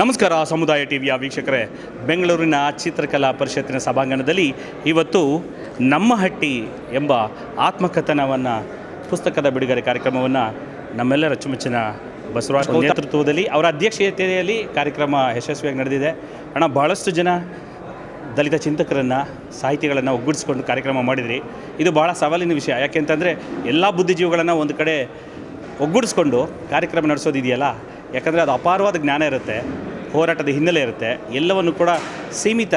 ನಮಸ್ಕಾರ ಸಮುದಾಯ ಟಿವಿಯ ವೀಕ್ಷಕರೇ. ಬೆಂಗಳೂರಿನ ಚಿತ್ರಕಲಾ ಪರಿಷತ್ತಿನ ಸಭಾಂಗಣದಲ್ಲಿ ಇವತ್ತು ನಮ್ಮ ಹಟ್ಟಿ ಎಂಬ ಆತ್ಮಕಥನವನ್ನು ಪುಸ್ತಕದ ಬಿಡುಗಡೆ ಕಾರ್ಯಕ್ರಮವನ್ನು ನಮ್ಮೆಲ್ಲರ ಅಚ್ಚುಮೆಚ್ಚಿನ ಬಸವರಾಜ್ ನೇತೃತ್ವದಲ್ಲಿ ಅವರ ಅಧ್ಯಕ್ಷತೆಯಲ್ಲಿ ಕಾರ್ಯಕ್ರಮ ಯಶಸ್ವಿಯಾಗಿ ನಡೆದಿದೆ. ಅಣ್ಣ ಭಾಳಷ್ಟು ಜನ ದಲಿತ ಚಿಂತಕರನ್ನು ಸಾಹಿತಿಗಳನ್ನು ಒಗ್ಗೂಡಿಸ್ಕೊಂಡು ಕಾರ್ಯಕ್ರಮ ಮಾಡಿದ್ರಿ. ಇದು ಭಾಳ ಸವಾಲಿನ ವಿಷಯ. ಯಾಕೆಂತಂದರೆ ಎಲ್ಲ ಬುದ್ಧಿಜೀವಿಗಳನ್ನು ಒಂದು ಕಡೆ ಒಗ್ಗೂಡಿಸ್ಕೊಂಡು ಕಾರ್ಯಕ್ರಮ ನಡೆಸೋದಿದೆಯಲ್ಲ? ಯಾಕಂದರೆ ಅದು ಅಪಾರವಾದ ಜ್ಞಾನ ಇರುತ್ತೆ. ಹೋರಾಟದ ಹಿನ್ನೆಲೆ ಇರುತ್ತೆ. ಎಲ್ಲವನ್ನು ಕೂಡ ಸೀಮಿತ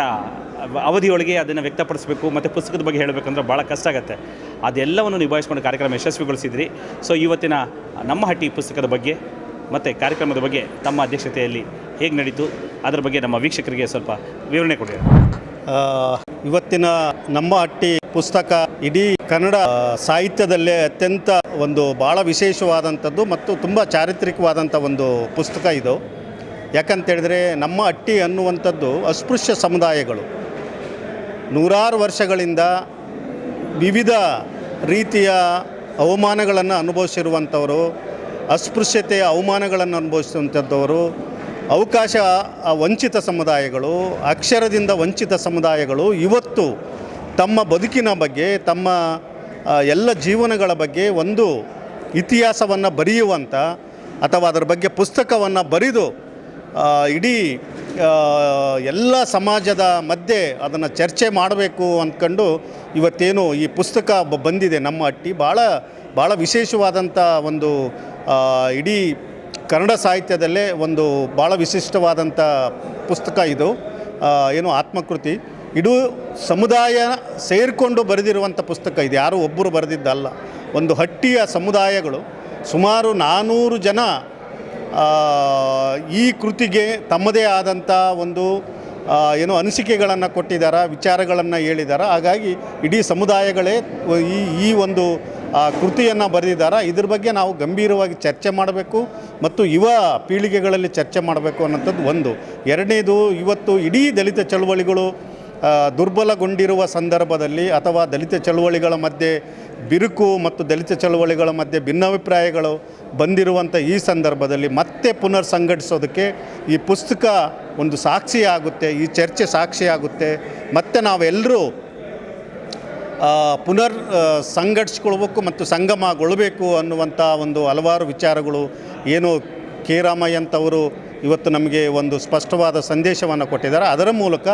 ಅವಧಿಯೊಳಗೆ ಅದನ್ನು ವ್ಯಕ್ತಪಡಿಸಬೇಕು ಮತ್ತು ಪುಸ್ತಕದ ಬಗ್ಗೆ ಹೇಳಬೇಕಂದ್ರೆ ಭಾಳ ಕಷ್ಟ ಆಗುತ್ತೆ. ಅದೆಲ್ಲವನ್ನು ನಿಭಾಯಿಸ್ಕೊಂಡು ಕಾರ್ಯಕ್ರಮ ಯಶಸ್ವಿಗೊಳಿಸಿದ್ರಿ. ಸೊ ಇವತ್ತಿನ ನಮ್ಮ ಹಟ್ಟಿ ಪುಸ್ತಕದ ಬಗ್ಗೆ ಮತ್ತು ಕಾರ್ಯಕ್ರಮದ ಬಗ್ಗೆ ತಮ್ಮ ಅಧ್ಯಕ್ಷತೆಯಲ್ಲಿ ಹೇಗೆ ನಡೀತು, ಅದರ ಬಗ್ಗೆ ನಮ್ಮ ವೀಕ್ಷಕರಿಗೆ ಸ್ವಲ್ಪ ವಿವರಣೆ ಕೊಡಿ. ಇವತ್ತಿನ ನಮ್ಮ ಹಟ್ಟಿ ಪುಸ್ತಕ ಇಡೀ ಕನ್ನಡ ಸಾಹಿತ್ಯದಲ್ಲೇ ಅತ್ಯಂತ ಒಂದು ಭಾಳ ವಿಶೇಷವಾದಂಥದ್ದು ಮತ್ತು ತುಂಬ ಚಾರಿತ್ರಿಕವಾದಂಥ ಒಂದು ಪುಸ್ತಕ ಇದು. ಯಾಕಂತೇಳಿದ್ರೆ ನಮ್ಮ ಅಟ್ಟಿ ಅನ್ನುವಂಥದ್ದು ಅಸ್ಪೃಶ್ಯ ಸಮುದಾಯಗಳು. ನೂರಾರು ವರ್ಷಗಳಿಂದ ವಿವಿಧ ರೀತಿಯ ಅವಮಾನಗಳನ್ನು ಅನುಭವಿಸಿರುವಂಥವರು, ಅಸ್ಪೃಶ್ಯತೆಯ ಅವಮಾನಗಳನ್ನು ಅನುಭವಿಸುವಂಥದ್ದವರು ಅವಕಾಶ ವಂಚಿತ ಸಮುದಾಯಗಳು, ಅಕ್ಷರದಿಂದ ವಂಚಿತ ಸಮುದಾಯಗಳು ಇವತ್ತು ತಮ್ಮ ಬದುಕಿನ ಬಗ್ಗೆ, ತಮ್ಮ ಎಲ್ಲ ಜೀವನಗಳ ಬಗ್ಗೆ ಒಂದು ಇತಿಹಾಸವನ್ನು ಬರೆಯುವಂಥ ಅಥವಾ ಅದರ ಬಗ್ಗೆ ಪುಸ್ತಕವನ್ನು ಬರೆದು ಇಡೀ ಎಲ್ಲ ಸಮಾಜದ ಮಧ್ಯೆ ಅದನ್ನು ಚರ್ಚೆ ಮಾಡಬೇಕು ಅಂದ್ಕೊಂಡು ಇವತ್ತೇನು ಈ ಪುಸ್ತಕ ಬಂದಿದೆ ನಮ್ಮ ಹಟ್ಟಿ ಭಾಳ ಭಾಳ ವಿಶೇಷವಾದಂಥ ಒಂದು ಇಡೀ ಕನ್ನಡ ಸಾಹಿತ್ಯದಲ್ಲೇ ಒಂದು ಭಾಳ ವಿಶಿಷ್ಟವಾದಂಥ ಪುಸ್ತಕ ಇದು. ಏನು ಆತ್ಮಕೃತಿ. ಇಡೂ ಸಮುದಾಯ ಸೇರಿಕೊಂಡು ಬರೆದಿರುವಂಥ ಪುಸ್ತಕ ಇದು. ಯಾರು ಒಬ್ಬರು ಬರೆದಿದ್ದಲ್ಲ. ಒಂದು ಹಟ್ಟಿಯ ಸಮುದಾಯಗಳು. ಸುಮಾರು ನಾನ್ನೂರು ಜನ ಈ ಕೃತಿಗೆ ತಮ್ಮದೇ ಆದಂಥ ಒಂದು ಏನು ಅನಿಸಿಕೆಗಳನ್ನು ಕೊಟ್ಟಿದ್ದಾರೆ ವಿಚಾರಗಳನ್ನು ಹೇಳಿದ್ದಾರೆ ಹಾಗಾಗಿ ಇಡೀ ಸಮುದಾಯಗಳೇ ಈ ಈ ಒಂದು ಕೃತಿಯನ್ನು ಬರೆದಿದ್ದಾರೆ ಇದ್ರ ಬಗ್ಗೆ ನಾವು ಗಂಭೀರವಾಗಿ ಚರ್ಚೆ ಮಾಡಬೇಕು ಮತ್ತು ಯುವ ಪೀಳಿಗೆಗಳಲ್ಲಿ ಚರ್ಚೆ ಮಾಡಬೇಕು ಅನ್ನೋಂಥದ್ದು ಒಂದು. ಎರಡನೇದು, ಇವತ್ತು ಇಡೀ ದಲಿತ ಚಳುವಳಿಗಳು ದುರ್ಬಲಗೊಂಡಿರುವ ಸಂದರ್ಭದಲ್ಲಿ ಅಥವಾ ದಲಿತ ಚಳುವಳಿಗಳ ಮಧ್ಯೆ ಬಿರುಕು ಮತ್ತು ದಲಿತ ಚಳುವಳಿಗಳ ಮಧ್ಯೆ ಭಿನ್ನಾಭಿಪ್ರಾಯಗಳು ಬಂದಿರುವಂಥ ಈ ಸಂದರ್ಭದಲ್ಲಿ ಮತ್ತೆ ಪುನರ್ ಸಂಘಟಿಸೋದಕ್ಕೆ ಈ ಪುಸ್ತಕ ಒಂದು ಸಾಕ್ಷಿಯಾಗುತ್ತೆ ಈ ಚರ್ಚೆ ಸಾಕ್ಷಿಯಾಗುತ್ತೆ ಮತ್ತು ನಾವೆಲ್ಲರೂ ಪುನರ್ ಸಂಘಟಿಸ್ಕೊಳ್ಬೇಕು ಮತ್ತು ಸಂಗಮಗೊಳ್ಳಬೇಕು ಅನ್ನುವಂಥ ಒಂದು ಹಲವಾರು ವಿಚಾರಗಳು. ಏನು ಕೆ. ರಾಮಯ್ಯಂಥವರು ಇವತ್ತು ನಮಗೆ ಒಂದು ಸ್ಪಷ್ಟವಾದ ಸಂದೇಶವನ್ನು ಕೊಟ್ಟಿದ್ದಾರೆ. ಅದರ ಮೂಲಕ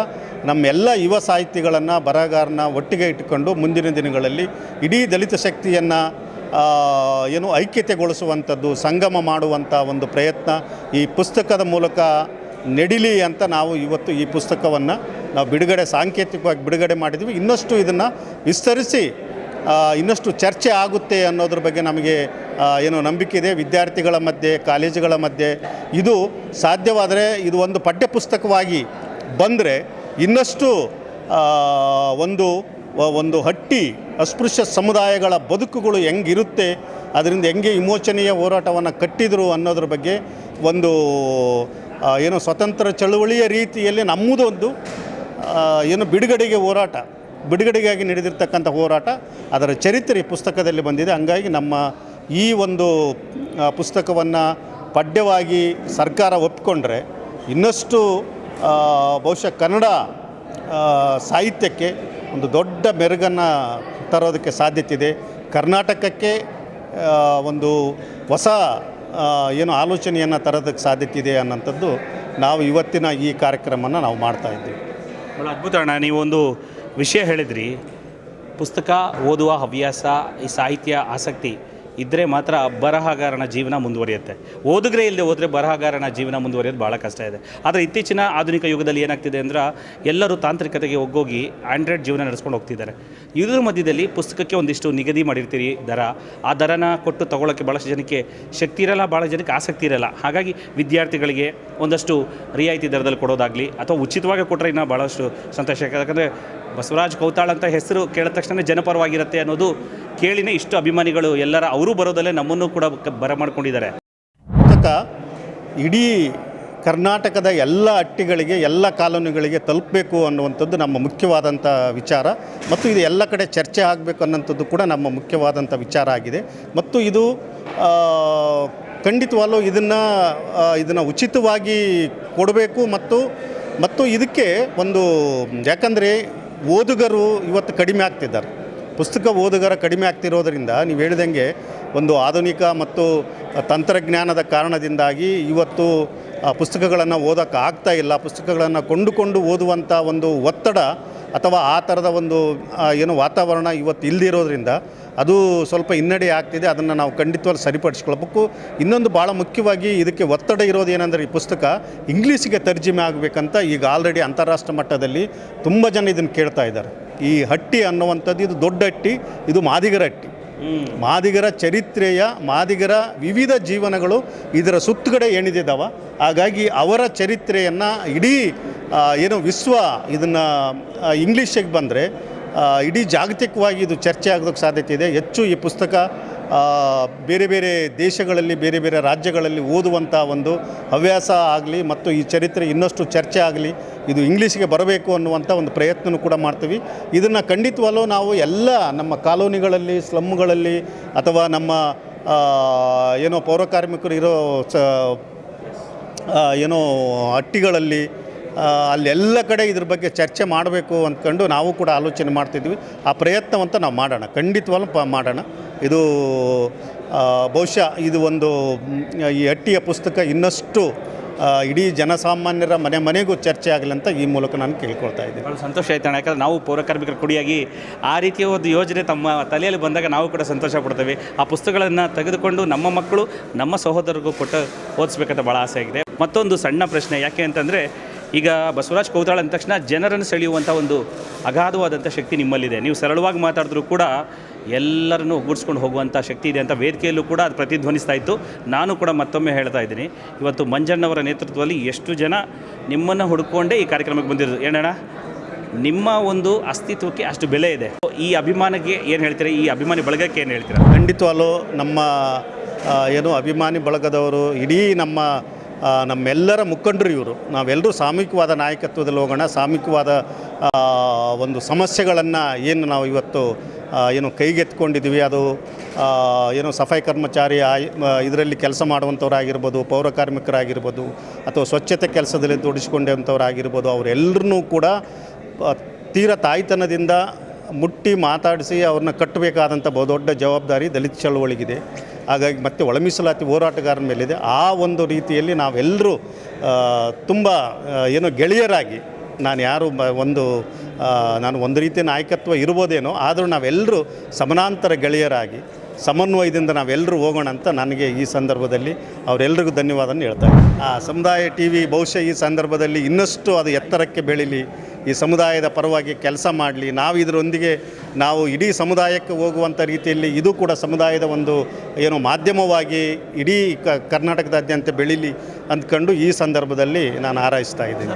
ನಮ್ಮೆಲ್ಲ ಯುವ ಸಾಹಿತಿಗಳನ್ನು ಬರಹಗಾರನ ಒಟ್ಟಿಗೆ ಇಟ್ಟುಕೊಂಡು ಮುಂದಿನ ದಿನಗಳಲ್ಲಿ ಇಡೀ ದಲಿತ ಶಕ್ತಿಯನ್ನು ಏನು ಐಕ್ಯತೆಗೊಳಿಸುವಂಥದ್ದು, ಸಂಗಮ ಮಾಡುವಂಥ ಒಂದು ಪ್ರಯತ್ನ ಈ ಪುಸ್ತಕದ ಮೂಲಕ ನಡಿಲಿ ಅಂತ ನಾವು ಇವತ್ತು ಈ ಪುಸ್ತಕವನ್ನು ನಾವು ಬಿಡುಗಡೆ, ಸಾಂಕೇತಿಕವಾಗಿ ಬಿಡುಗಡೆ ಮಾಡಿದ್ವಿ ಇನ್ನಷ್ಟು ಇದನ್ನು ವಿಸ್ತರಿಸಿ ಇನ್ನಷ್ಟು ಚರ್ಚೆ ಆಗುತ್ತೆ ಅನ್ನೋದ್ರ ಬಗ್ಗೆ ನಮಗೆ ಏನು ನಂಬಿಕೆ ಇದೆ. ವಿದ್ಯಾರ್ಥಿಗಳ ಮಧ್ಯೆ, ಕಾಲೇಜುಗಳ ಮಧ್ಯೆ ಇದು ಸಾಧ್ಯವಾದರೆ ಇದು ಒಂದು ಪಠ್ಯಪುಸ್ತಕವಾಗಿ ಬಂದರೆ ಇನ್ನಷ್ಟು ಒಂದು ಒಂದು ಹಟ್ಟಿ ಅಸ್ಪೃಶ್ಯ ಸಮುದಾಯಗಳ ಬದುಕುಗಳು ಹೆಂಗಿರುತ್ತೆ, ಅದರಿಂದ ಹೆಂಗೆ ವಿಮೋಚನೆಯ ಹೋರಾಟವನ್ನು ಕಟ್ಟಿದರು ಅನ್ನೋದ್ರ ಬಗ್ಗೆ ಒಂದು ಏನು ಸ್ವತಂತ್ರ ಚಳುವಳಿಯ ರೀತಿಯಲ್ಲಿ ನಮ್ಮದೊಂದು ಒಂದು ಏನು ಬಿಡುಗಡೆಗೆ ಹೋರಾಟ, ಬಿಡುಗಡೆಗಾಗಿ ನಡೆದಿರ್ತಕ್ಕಂಥ ಹೋರಾಟ, ಅದರ ಚರಿತ್ರೆ ಪುಸ್ತಕದಲ್ಲಿ ಬಂದಿದೆ. ಹಂಗಾಗಿ ನಮ್ಮ ಈ ಒಂದು ಪುಸ್ತಕವನ್ನು ಪಠ್ಯವಾಗಿ ಸರ್ಕಾರ ಒಪ್ಪಿಕೊಂಡ್ರೆ ಇನ್ನಷ್ಟು ಬಹುಶಃ ಕನ್ನಡ ಸಾಹಿತ್ಯಕ್ಕೆ ಒಂದು ದೊಡ್ಡ ಮೆರುಗನ್ನು ತರೋದಕ್ಕೆ ಸಾಧ್ಯತೆ ಇದೆ ಕರ್ನಾಟಕಕ್ಕೆ ಒಂದು ಹೊಸ ಏನು ಆಲೋಚನೆಯನ್ನು ತರೋದಕ್ಕೆ ಸಾಧ್ಯತೆ ಇದೆ ಅನ್ನೋಂಥದ್ದು ನಾವು ಇವತ್ತಿನ ಈ ಕಾರ್ಯಕ್ರಮನ ನಾವು ಮಾಡ್ತಾ ಇದ್ದೀವಿ. ಭಾಳ ಅದ್ಭುತ ಅಣ್ಣ, ನೀವೊಂದು ವಿಷಯ ಹೇಳಿದ್ರಿ. ಪುಸ್ತಕ, ಓದುವ ಹವ್ಯಾಸ, ಈ ಸಾಹಿತ್ಯ ಆಸಕ್ತಿ ಇದ್ದರೆ ಮಾತ್ರ ಬರಹಗಾರನ ಜೀವನ ಮುಂದುವರಿಯುತ್ತೆ. ಓದುಗರೇ ಇಲ್ಲದೆ ಹೋದರೆ ಬರಹಗಾರನ ಜೀವನ ಮುಂದುವರಿಯೋದು ಭಾಳ ಕಷ್ಟ ಇದೆ. ಆದರೆ ಇತ್ತೀಚಿನ ಆಧುನಿಕ ಯುಗದಲ್ಲಿ ಏನಾಗ್ತಿದೆ ಅಂದ್ರೆ ಎಲ್ಲರೂ ತಾಂತ್ರಿಕತೆಗೆ ಒಗ್ಗೋಗಿ ಆಂಡ್ರಾಯ್ಡ್ ಜೀವನ ನಡೆಸ್ಕೊಂಡು ಹೋಗ್ತಿದ್ದಾರೆ. ಇದ್ರ ಮಧ್ಯದಲ್ಲಿ ಪುಸ್ತಕಕ್ಕೆ ಒಂದಿಷ್ಟು ನಿಗದಿ ಮಾಡಿರ್ತೀರಿ ದರ. ಆ ದರನ ಕೊಟ್ಟು ತಗೊಳ್ಳೋಕ್ಕೆ ಭಾಳಷ್ಟು ಜನಕ್ಕೆ ಶಕ್ತಿ ಇರಲ್ಲ ಭಾಳ ಜನಕ್ಕೆ ಆಸಕ್ತಿ ಇರಲ್ಲ. ಹಾಗಾಗಿ ವಿದ್ಯಾರ್ಥಿಗಳಿಗೆ ಒಂದಷ್ಟು ರಿಯಾಯಿತಿ ದರದಲ್ಲಿ ಕೊಡೋದಾಗಲಿ ಅಥವಾ ಉಚಿತವಾಗಿ ಕೊಟ್ಟರೆ ಇನ್ನೂ ಭಾಳಷ್ಟು ಸಂತೋಷ ಯಾಕಂದರೆ ಬಸವರಾಜ್ ಕೌತಾಳ್ ಅಂತ ಹೆಸರು ಕೇಳಿದ ತಕ್ಷಣ ಜನಪರವಾಗಿರುತ್ತೆ ಅನ್ನೋದು ಕೇಳಿನೇ ಇಷ್ಟು ಅಭಿಮಾನಿಗಳು, ಎಲ್ಲರ ಅವರು ಬರೋದಲ್ಲೇ ನಮ್ಮನ್ನು ಕೂಡ ಬರಮಾಡ್ಕೊಂಡಿದ್ದಾರೆ ಇಡೀ ಕರ್ನಾಟಕದ ಎಲ್ಲ ಹಟ್ಟಿಗಳಿಗೆ ಎಲ್ಲ ಕಾಲೋನಿಗಳಿಗೆ ತಲುಪಬೇಕು ಅನ್ನುವಂಥದ್ದು ನಮ್ಮ ಮುಖ್ಯವಾದಂಥ ವಿಚಾರ. ಮತ್ತು ಇದು ಎಲ್ಲ ಕಡೆ ಚರ್ಚೆ ಆಗಬೇಕು ಅನ್ನೋಂಥದ್ದು ಕೂಡ ನಮ್ಮ ಮುಖ್ಯವಾದಂಥ ವಿಚಾರ ಆಗಿದೆ. ಮತ್ತು ಇದು ಖಂಡಿತವಾಗ್ಲೂ ಇದನ್ನು ಇದನ್ನು ಉಚಿತವಾಗಿ ಕೊಡಬೇಕು ಮತ್ತು ಮತ್ತು ಇದಕ್ಕೆ ಒಂದು, ಯಾಕಂದರೆ ಓದುಗರು ಇವತ್ತು ಕಡಿಮೆ ಆಗ್ತಿದ್ದಾರೆ. ಪುಸ್ತಕ ಓದುಗರ ಕಡಿಮೆ ಆಗ್ತಿರೋದರಿಂದ ನೀವು ಹೇಳಿದಂಗೆ ಒಂದು ಆಧುನಿಕ ಮತ್ತು ತಂತ್ರಜ್ಞಾನದ ಕಾರಣದಿಂದಾಗಿ ಇವತ್ತು ಪುಸ್ತಕಗಳನ್ನು ಓದೋಕ್ಕೆ ಆಗ್ತಾ ಇಲ್ಲ. ಪುಸ್ತಕಗಳನ್ನು ಕೊಂಡುಕೊಂಡು ಓದುವಂಥ ಒಂದು ಒತ್ತಡ ಅಥವಾ ಆ ಥರದ ಒಂದು ಏನು ವಾತಾವರಣ ಇವತ್ತು ಇಲ್ಲದಿರೋದ್ರಿಂದ ಅದು ಸ್ವಲ್ಪ ಹಿನ್ನಡೆ ಆಗ್ತಿದೆ ಅದನ್ನು ನಾವು ಖಂಡಿತವಾಗಿ ಸರಿಪಡಿಸ್ಕೊಳ್ಬೇಕು. ಇನ್ನೊಂದು ಭಾಳ ಮುಖ್ಯವಾಗಿ ಇದಕ್ಕೆ ಒತ್ತಡ ಇರೋದು ಏನಂದರೆ ಈ ಪುಸ್ತಕ ಇಂಗ್ಲೀಷಿಗೆ ತರ್ಜಿಮೆ ಆಗಬೇಕಂತ ಈಗ ಆಲ್ರೆಡಿ ಅಂತಾರಾಷ್ಟ್ರ ಮಟ್ಟದಲ್ಲಿ ತುಂಬ ಜನ ಇದನ್ನು ಕೇಳ್ತಾ ಇದ್ದಾರೆ. ಈ ಹಟ್ಟಿ ಅನ್ನುವಂಥದ್ದು ಇದು ದೊಡ್ಡ ಹಟ್ಟಿ ಇದು ಮಾದಿಗರ ಹಟ್ಟಿ. ಮಾದಿಗರ ಚರಿತ್ರೆಯ ಮಾದಿಗರ ವಿವಿಧ ಜೀವನಗಳು ಇದರ ಸುತ್ತುಗಡೆ ಏನಿದ್ದಾವ ಹಾಗಾಗಿ ಅವರ ಚರಿತ್ರೆಯನ್ನು ಇಡೀ ಏನು ವಿಶ್ವ ಇದನ್ನು ಇಂಗ್ಲೀಷಿಗೆ ಬಂದರೆ ಇಡೀ ಜಾಗತಿಕವಾಗಿ ಇದು ಚರ್ಚೆ ಆಗೋದಕ್ಕೆ ಸಾಧ್ಯತೆ ಇದೆ. ಹೆಚ್ಚು ಈ ಪುಸ್ತಕ ಬೇರೆ ಬೇರೆ ದೇಶಗಳಲ್ಲಿ, ಬೇರೆ ಬೇರೆ ರಾಜ್ಯಗಳಲ್ಲಿ ಓದುವಂಥ ಒಂದು ಹವ್ಯಾಸ ಆಗಲಿ ಮತ್ತು ಈ ಚರಿತ್ರೆ ಇನ್ನಷ್ಟು ಚರ್ಚೆ ಆಗಲಿ ಇದು ಇಂಗ್ಲೀಷಿಗೆ ಬರಬೇಕು ಅನ್ನುವಂಥ ಒಂದು ಪ್ರಯತ್ನನೂ ಕೂಡ ಮಾಡ್ತೀವಿ. ಇದನ್ನು ಖಂಡಿತವಲ್ಲೂ ನಾವು ಎಲ್ಲ ನಮ್ಮ ಕಾಲೋನಿಗಳಲ್ಲಿ ಸ್ಲಮ್ಗಳಲ್ಲಿ ಅಥವಾ ನಮ್ಮ ಏನೋ ಪೌರಕಾರ್ಮಿಕರು ಇರೋ ಸ ಏನೋ ಹಟ್ಟಿಗಳಲ್ಲಿ ಅಲ್ಲೆಲ್ಲ ಕಡೆ ಇದ್ರ ಬಗ್ಗೆ ಚರ್ಚೆ ಮಾಡಬೇಕು ಅಂದ್ಕೊಂಡು ನಾವು ಕೂಡ ಆಲೋಚನೆ ಮಾಡ್ತಿದ್ವಿ. ಆ ಪ್ರಯತ್ನವಂತ ನಾವು ಮಾಡೋಣ. ಖಂಡಿತವಾಗ್ಲೂ ಪ, ಮಾಡೋಣ. ಇದು ಬಹುಶಃ ಇದು ಒಂದು ಈ ಹಟ್ಟಿಯ ಪುಸ್ತಕ ಇನ್ನಷ್ಟು ಇಡೀ ಜನಸಾಮಾನ್ಯರ ಮನೆ ಮನೆಗೂ ಚರ್ಚೆ ಆಗಲಿ ಅಂತ ಈ ಮೂಲಕ ನಾನು ಕೇಳ್ಕೊಳ್ತಾ ಇದ್ದೀನಿ. ಭಾಳ ಸಂತೋಷ ಆಯ್ತು ಅಣ್ಣ. ಯಾಕಂದ್ರೆ ನಾವು ಪೌರಕಾರ್ಮಿಕರ ಕುಡಿಯಾಗಿ ಆ ರೀತಿಯ ಒಂದು ಯೋಜನೆ ತಮ್ಮ ತಲೆಯಲ್ಲಿ ಬಂದಾಗ ನಾವು ಕೂಡ ಸಂತೋಷ ಪಡ್ತೇವೆ. ಆ ಪುಸ್ತಕಗಳನ್ನು ತೆಗೆದುಕೊಂಡು ನಮ್ಮ ಮಕ್ಕಳು ನಮ್ಮ ಸಹೋದರಿಗೂ ಕೊಟ್ಟು ಓದಿಸ್ಬೇಕಂತ ಭಾಳ ಆಸೆ ಆಗಿದೆ. ಮತ್ತೊಂದು ಸಣ್ಣ ಪ್ರಶ್ನೆ, ಯಾಕೆ ಅಂತಂದರೆ ಈಗ ಬಸವರಾಜ್ ಕೌತಾಳ ಅಂದ ತಕ್ಷಣ ಜನರನ್ನು ಸೆಳೆಯುವಂಥ ಒಂದು ಅಗಾಧವಾದಂಥ ಶಕ್ತಿ ನಿಮ್ಮಲ್ಲಿದೆ. ನೀವು ಸರಳವಾಗಿ ಮಾತಾಡಿದ್ರೂ ಕೂಡ ಎಲ್ಲರನ್ನು ಒಗ್ಗೂಡಿಸ್ಕೊಂಡು ಹೋಗುವಂಥ ಶಕ್ತಿ ಇದೆ ಅಂತ ವೇದಿಕೆಯಲ್ಲೂ ಕೂಡ ಅದು ಪ್ರತಿಧ್ವನಿಸ್ತಾ ಇತ್ತು. ನಾನು ಕೂಡ ಮತ್ತೊಮ್ಮೆ ಹೇಳ್ತಾ ಇದ್ದೀನಿ. ಇವತ್ತು ಮಂಜಣ್ಣವರ ನೇತೃತ್ವದಲ್ಲಿ ಎಷ್ಟು ಜನ ನಿಮ್ಮನ್ನು ಹುಡುಕೊಂಡೇ ಈ ಕಾರ್ಯಕ್ರಮಕ್ಕೆ ಬಂದಿರೋದು? ಏನಣ್ಣ? ನಿಮ್ಮ ಒಂದು ಅಸ್ತಿತ್ವಕ್ಕೆ ಅಷ್ಟು ಬೆಲೆ ಇದೆ. ಈ ಅಭಿಮಾನಕ್ಕೆ ಏನು ಹೇಳ್ತೀರಾ? ಈ ಅಭಿಮಾನಿ ಬಳಗಕ್ಕೆ ಏನು ಹೇಳ್ತೀರಾ? ಖಂಡಿತವಾಗ್ಲೂ ನಮ್ಮ ಏನು ಅಭಿಮಾನಿ ಬಳಗದವರು ಇಡೀ ನಮ್ಮ ನಮ್ಮೆಲ್ಲರ ಮುಖಂಡರು ಇವರು. ನಾವೆಲ್ಲರೂ ಸಾಮೂಹಿಕವಾದ ನಾಯಕತ್ವದಲ್ಲಿ ಹೋಗೋಣ, ಸಾಮೂಹಿಕವಾದ ಒಂದು ಸಮಸ್ಯೆಗಳನ್ನು ಏನು ನಾವು ಇವತ್ತು ಏನು ಕೈಗೆತ್ಕೊಂಡಿದ್ದೀವಿ ಅದು ಏನು ಸಫಾಯಿ ಕರ್ಮಚಾರಿ ಇದರಲ್ಲಿ ಕೆಲಸ ಮಾಡುವಂಥವ್ರಾಗಿರ್ಬೋದು, ಪೌರ ಕಾರ್ಮಿಕರಾಗಿರ್ಬೋದು, ಅಥವಾ ಸ್ವಚ್ಛತೆ ಕೆಲಸದಲ್ಲಿ ತೊಡಗಿಸ್ಕೊಂಡಂಥವ್ರಾಗಿರ್ಬೋದು ಅವರೆಲ್ಲರನ್ನೂ ಕೂಡ ತೀರ ತಾಯ್ತನದಿಂದ ಮುಟ್ಟಿ ಮಾತಾಡಿಸಿ ಅವ್ರನ್ನ ಕಟ್ಟಬೇಕಾದಂಥ ಬಹುದೊಡ್ಡ ಜವಾಬ್ದಾರಿ ದಲಿತ ಚಳವಳಿಗಿದೆ. ಹಾಗಾಗಿ ಮತ್ತೆ ಒಳ ಮೀಸಲಾತಿ ಹೋರಾಟಗಾರನ ಮೇಲಿದೆ. ಆ ಒಂದು ರೀತಿಯಲ್ಲಿ ನಾವೆಲ್ಲರೂ ತುಂಬ ಏನೋ ಗೆಳೆಯರಾಗಿ ನಾನು ಯಾರು ಒಂದು ನಾನು ಒಂದು ರೀತಿಯ ನಾಯಕತ್ವ ಇರ್ಬೋದೇನೋ, ಆದರೂ ನಾವೆಲ್ಲರೂ ಸಮಾನಾಂತರ ಗೆಳೆಯರಾಗಿ, ಸಮನ್ವಯದಿಂದ ನಾವೆಲ್ಲರೂ ಹೋಗೋಣ ಅಂತ ನನಗೆ ಈ ಸಂದರ್ಭದಲ್ಲಿ ಅವರೆಲ್ಲರಿಗೂ ಧನ್ಯವಾದ ಹೇಳ್ತಾರೆ ಆ, ಸಮುದಾಯ ಟಿ ವಿ ಬಹುಶಃ ಈ ಸಂದರ್ಭದಲ್ಲಿ ಇನ್ನಷ್ಟು ಅದು ಎತ್ತರಕ್ಕೆ ಬೆಳೀಲಿ. ಈ ಸಮುದಾಯದ ಪರವಾಗಿ ಕೆಲಸ ಮಾಡಲಿ. ನಾವು ಇದರೊಂದಿಗೆ ನಾವು ಇಡೀ ಸಮುದಾಯಕ್ಕೆ ಹೋಗುವಂಥ ರೀತಿಯಲ್ಲಿ ಇದು ಕೂಡ ಸಮುದಾಯದ ಒಂದು ಏನು ಮಾಧ್ಯಮವಾಗಿ ಇಡೀ ಕರ್ನಾಟಕದಾದ್ಯಂತ ಬೆಳೀಲಿ ಅಂದ್ಕೊಂಡು ಈ ಸಂದರ್ಭದಲ್ಲಿ ನಾನು ಹಾರೈಸ್ತಾ ಇದ್ದೀನಿ.